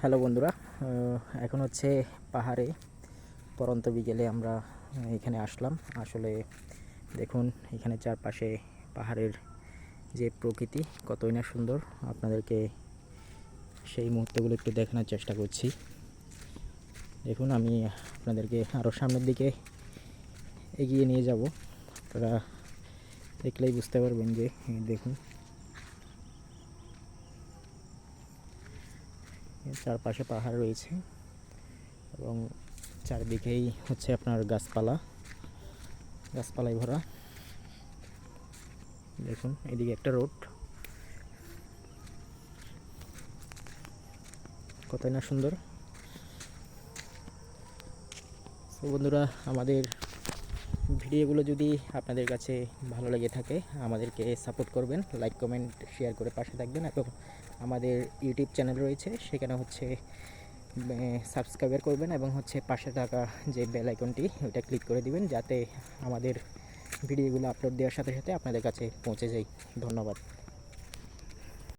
Hello বন্ধুরা এখন হচ্ছে পাহাড়ে, পরন্ত বিকেলে আমরা এখানে আসলাম। আসলে দেখুন, এখানে চারপাশে পাহাড়ের যে প্রকৃতি, কতই না সুন্দর। আপনাদেরকে সেই মুহূর্তগুলো একটু দেখানোর চেষ্টা করছি। দেখুন, আমি আপনাদেরকে আরও সামনের দিকে এগিয়ে নিয়ে যাব। আপনারা দেখলেই বুঝতে পারবেন যে দেখুন চারপাশে পাহাড় রয়েছে এবং চারিদিকেই হচ্ছে আপনার গাছপালা গাছপালায় ভরা। দেখুন, এদিকে একটা রোড। কতই না সুন্দর। তো বন্ধুরা, আমাদের ভিডিওগুলো যদি আপনাদের কাছে ভালো লেগে থাকে, আমাদেরকে সাপোর্ট করবেন লাইক কমেন্ট শেয়ার করে পাশে থাকবেন এবং আমাদের ইউটিউব চ্যানেল রয়েছে। সেখানে হচ্ছে সাবস্ক্রাইবার করবেন এবং হচ্ছে পাশে থাকা যে বেল আইকনটি ওইটা ক্লিক করে দিবেন যাতে আমাদের ভিডিওগুলো আপলোড দেওয়ার সাথে সাথে আপনাদের কাছে পৌঁছে যায়। ধন্যবাদ।